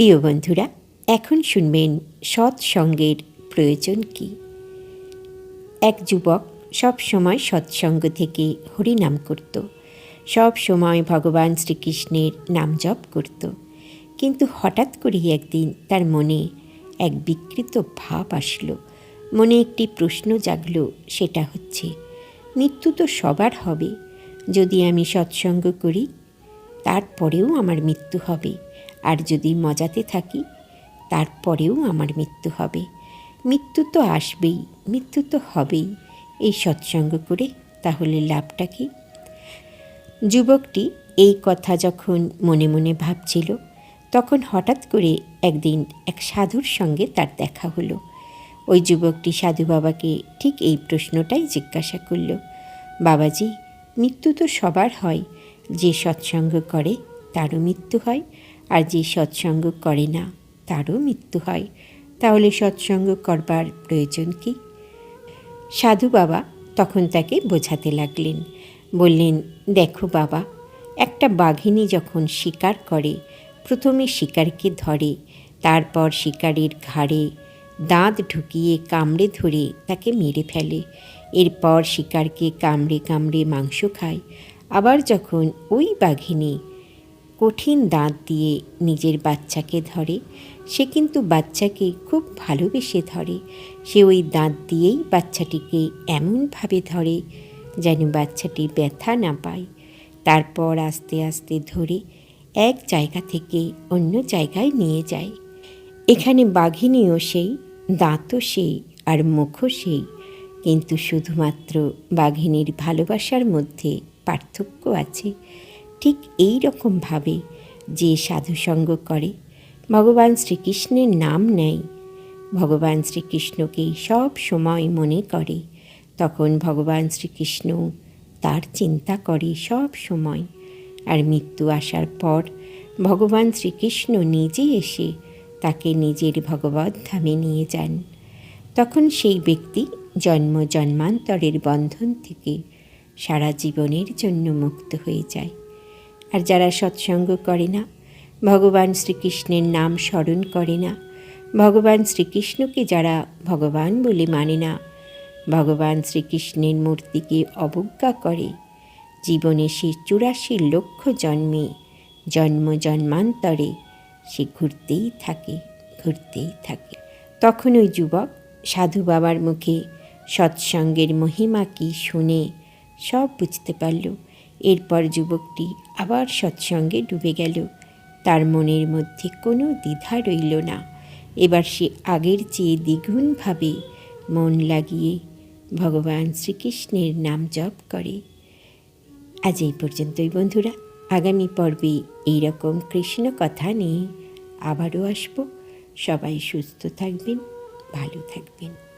প্রিয় বন্ধুরা, এখন শুনবেন সৎসঙ্গের প্রয়োজন কি? এক যুবক সব সময় সৎসঙ্গ থেকে হরিনাম করত। সব সময় ভগবান শ্রীকৃষ্ণের নাম জপ করত। কিন্তু হঠাৎ করেই একদিন তার মনে এক বিকৃত ভাব আসলো। মনে একটি প্রশ্ন জাগলো, সেটা হচ্ছে, মৃত্যু তো সবার হবে। যদি আমি সৎসঙ্গ করি, তারপরেও আমার মৃত্যু হবে। আর যদি মজাতে থাকি, তারপরেও আমার মৃত্যু হবে। মৃত্যু তো আসবেই, মৃত্যু তো হবেই। এই সৎসঙ্গ করে তাহলে লাভটা কি? যুবকটি এই কথা যখন মনে মনে ভাবছিল, তখন হঠাৎ করে একদিন এক সাধুর সঙ্গে তার দেখা হলো। ওই যুবকটি সাধু বাবাকে ঠিক এই প্রশ্নটাই জিজ্ঞাসা করল, বাবাজি, মৃত্যু তো সবার হয়। যে সৎসঙ্গ করে, তারও মৃত্যু হয়। আর যে সৎসঙ্গ করে না, তারও মৃত্যু হয়। তাহলে সৎসঙ্গ করবার প্রয়োজন কি? সাধু বাবা তখন তাকে বোঝাতে লাগলেন। বললেন, দেখো বাবা, একটা বাঘিনী যখন শিকার করে, প্রথমে শিকারকে ধরে, তারপর শিকারের ঘাড়ে দাঁত ঢুকিয়ে কামড়ে ধরে তাকে মেরে ফেলে। এরপর শিকারকে কামড়ে কামড়ে মাংস খায়। আবার যখন ওই বাঘিনী কঠিন দাঁত দিয়ে নিজের বাচ্চাকে ধরে। সে কিন্তু বাচ্চাকে খুব ভালোবেসে ধরে। সে ওই দাঁত দিয়েই বাচ্চাটিকে এমনভাবে ধরে যেন বাচ্চাটি ব্যথা না পায়। তারপর আস্তে আস্তে ধরে এক জায়গা থেকে অন্য জায়গায় নিয়ে যায়। এখানে বাঘিনীও সেই, দাঁতও সেই আর মুখও সেই। কিন্তু শুধুমাত্র বাঘিনীর ভালোবাসার মধ্যে পার্থক্য আছে। ঠিক এই রকমভাবে যে সাধুসঙ্গ করে। ভগবান শ্রীকৃষ্ণের নাম নেয়। ভগবান শ্রীকৃষ্ণকেই সব সময় মনে করে। তখন ভগবান শ্রীকৃষ্ণ তার চিন্তা করে সব সময়। আর মৃত্যু আসার পর ভগবান শ্রীকৃষ্ণ নিজে এসে তাকে নিজের ভগবত ধামে নিয়ে যান। তখন সেই ব্যক্তি জন্ম জন্মান্তরের বন্ধন থেকে সারা জীবনের জন্য মুক্ত হয়ে যায়। আর যারা সৎসঙ্গ করে না, ভগবান শ্রীকৃষ্ণের নাম স্মরণ করে না। ভগবান শ্রীকৃষ্ণকে যারা ভগবান বলে মানে না, ভগবান শ্রীকৃষ্ণের মূর্তিকে অবজ্ঞা করে। জীবনে সে চুরাশি লক্ষ জন্মে, জন্ম জন্মান্তরে সে ঘুরতেই থাকে ঘুরতেই থাকে। তখন ওই যুবক সাধু বাবার মুখে সৎসঙ্গের মহিমা কি শুনে সব বুঝতে পারল। এরপর যুবকটি আবার সৎসঙ্গে ডুবে গেল। তার মনের মধ্যে কোনো দ্বিধা রইল না। এবার সে আগের চেয়ে দ্বিগুণভাবে মন লাগিয়ে ভগবান শ্রীকৃষ্ণের নাম জপ করে। আজ এই পর্যন্তই বন্ধুরা। আগামী পর্বে এইরকম কৃষ্ণ কথা নিয়ে আবারও আসব। সবাই সুস্থ থাকবেন, ভালো থাকবেন।